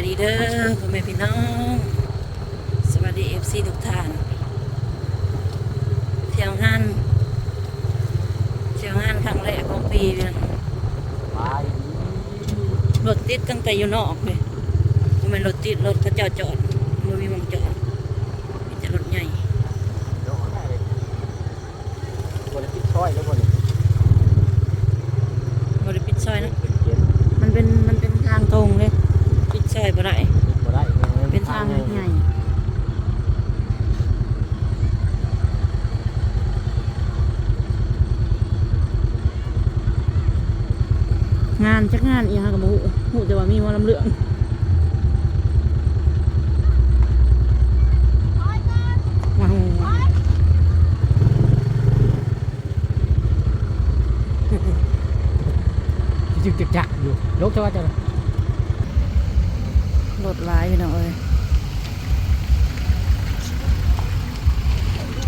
วัสดีเด้อพ่อแม่พี่น้อง สวัสดีเอฟซีทุกท่าน เที่ยวงานเที่ยวงานครั้งแรกของปีเนี่ยรถติดตั้งแต่อยู่นอกเลยมันรถติดรถเขาจอดจอดมันมีมองจอดมีแต่รถใหญ่ โดนอะไรบนติดช้อยแล้วบน บริปิดซอยนะ เป็นเกม มันเป็นมันเป็นทางตรงเลยปิดซอยบ่ได้ บ่ได้ เป็นทางใหญ่ งานจักงานอีกฮะกับหมูหูแต่ว่ามีหมอลำเลืองว้าวจึกจักจักอยู่ลกจะว่าจะรถร้ายพี่น้องเอ้ย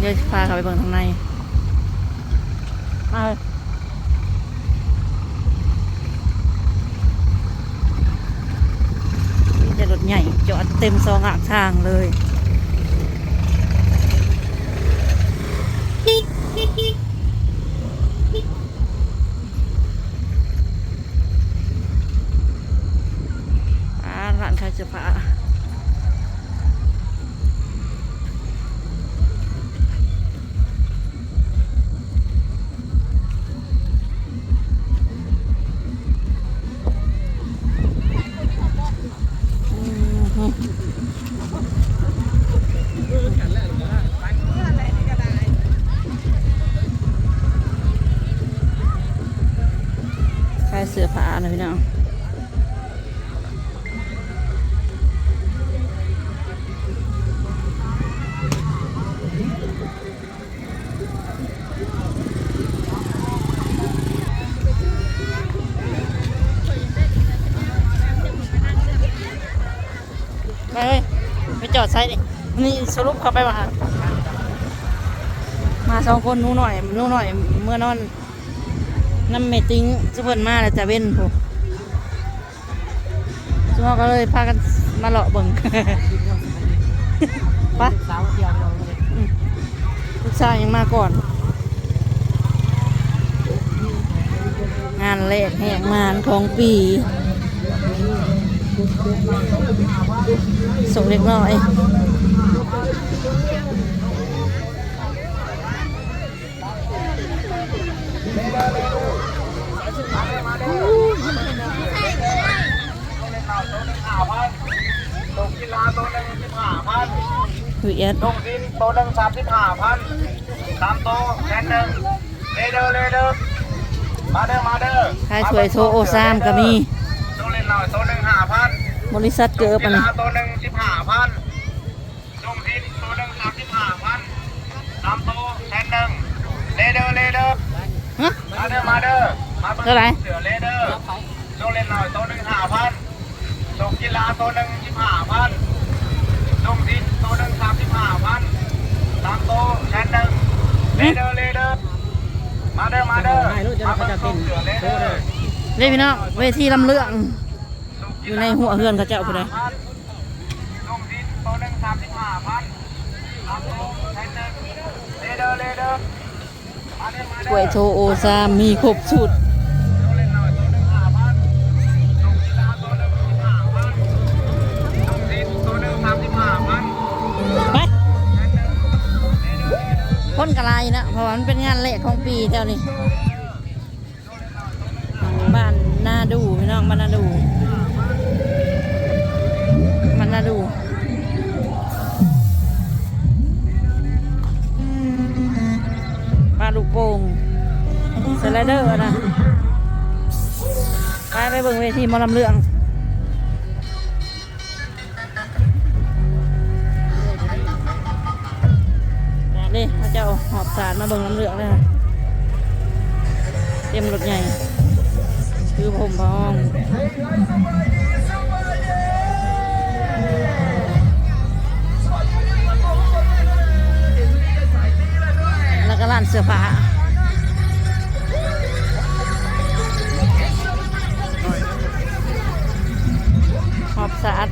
เดี๋ยวพาเขาไปเบิ่งทางในมาเลยมีแต่ร ถใหญ่จอดเต็มสองอ่างทางเลย อดไซด์ดินี่สรุปเขาไปมาหามาสองคนนู้หน่อยนู้หน่อย เมื่อนอนน้ำเมติงสุเพิ่นมาแล้วจะเว้นผูสุเราก็เลยพากันมาเลาะเบิ่งปะลูกชายยังมาก่อน งานแรกแหกงานของปี ส่งเล็กน้อยตกกีฬาตัวหนึ่งสิบห้าพันวีเอสลงดินตัวหนึ่งสามสิบห้าพันสามตัวแค่หนึ่งเลเดอร์เลเดอร์มาเด้อมาเด้อขายถ้วยโซโอซามก็มีตัว เล่นหน่อยตัวหนึ่งห้าพันบริษัทเกิบกีอันฬานี้ตัวหนึ่งสิบห้าพันลงดินตัวหนึ่งสามสิบห้าพันสามตัวแค่หนึ่งเลเดอร์เลเดอร์ฮะมาเด้อมาเด้อมาบิ่งเท่าไหร่เสือเลเดอร์ตัวเล่นหน่อยตัวหนึ่งห้าพันลงกีฬาตัวหนึ่งสิบห้าพันลงดินตัวหนึ่งสามสิบห้าพันสามตัวแค่หนึ่งเลเดอร์เลเดอร์มาเด้อมาเด้อมาเบิ่งเสือเลเดอร์ เลยพี่น้องเวทีลำเลือง อยู่ในหัวเฮือนเขาเจ้าผู้ใดลงดินตัวหนึ่งสามสิบห้าพันสามตัวแค่หนึ่งเลเดอร์เลเดอร์มาเด้อมาเด้อถ้วยโซโอซามมีครบสุดพ่นลงดินตัวหนึ่งสามสิบห้าพันไปคนกระไรนะเพราะมันเป็นงานแรกของปีเท่านี้ ดูพี่น้องบ้านาดูบ้านาดูบ้าลูกโป่งสไลเดอร์นะไปไปเบิ่งเวทีมอลำเรื่องนี่พระเจ้าหอบสารมาเบิ่งน้ำเหลืองเลยค่ะเต็มรถใหญ่ คือผมพองแล้วก็ร้านเสื้อผ้าขอบสะอาด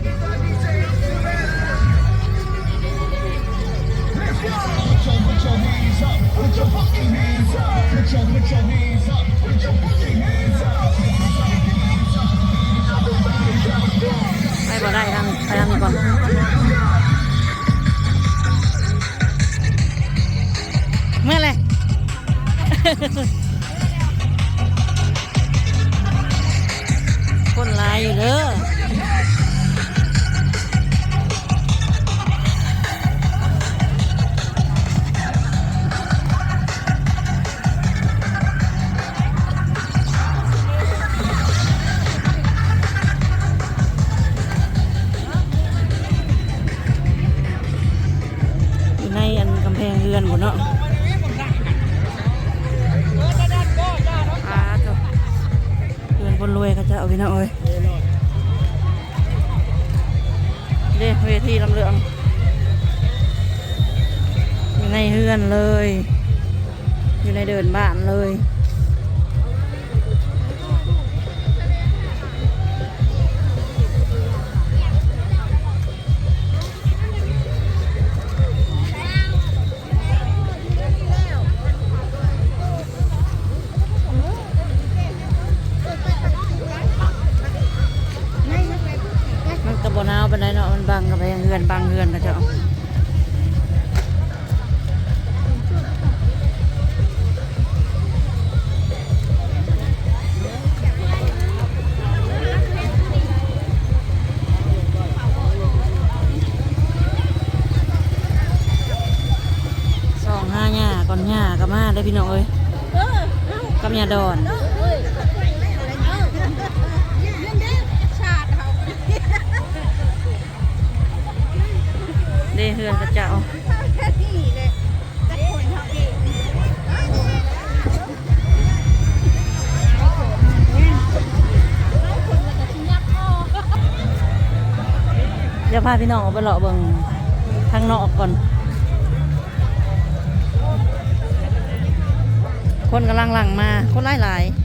เมื่อไรคนลายอยู่เด้อ ลำเรืองอยู่ในเรือนเลย อยู่ในเดินบ้านเลย พี่น้องเอ้ยกับหญ้าดอนเด้เฮือนกระเจ้าเดี๋ยวพาพี่น้องออกไปเลาะเบิ่งทางนอกก่อน คนกำลังหลังมา คนหลายหลายๆ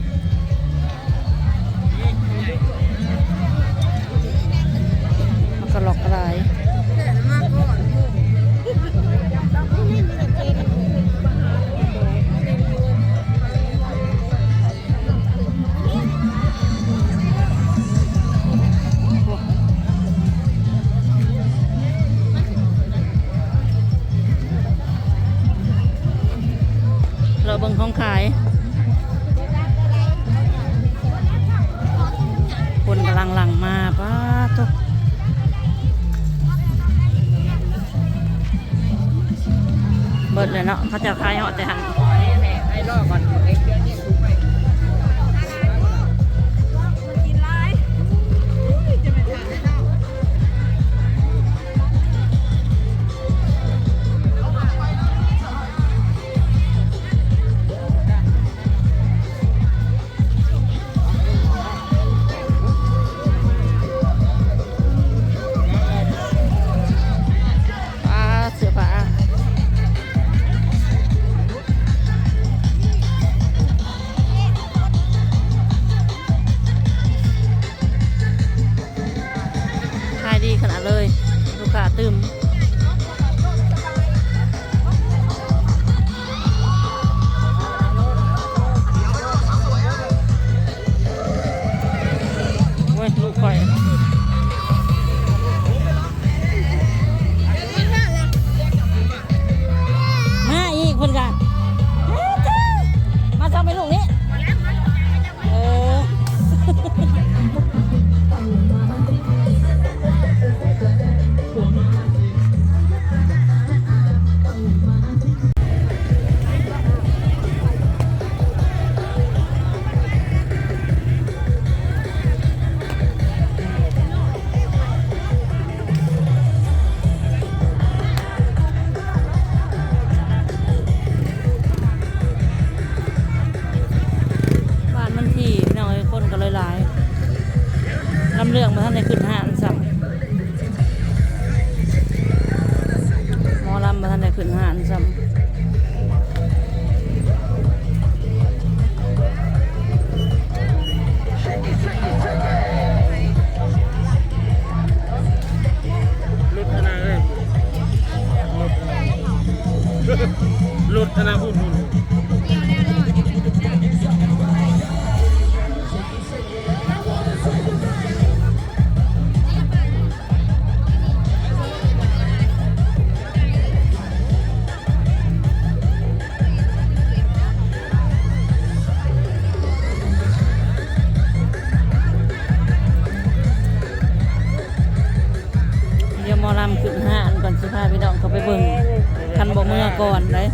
มันก็หลอกกระไรเราย ขาย คนกำลังหลังมาป้าทุกเบิดเลยเนาะเขาจะขายเหาะแต่หันให้รอก่อนเด็ก ขนาดเลย ลูกค้าตื่ม ขึ้นห้านซ้ำมอลำมาทันได้ขึ้นห้านซ้ำหลุดธนาดพูด ก่อนเลย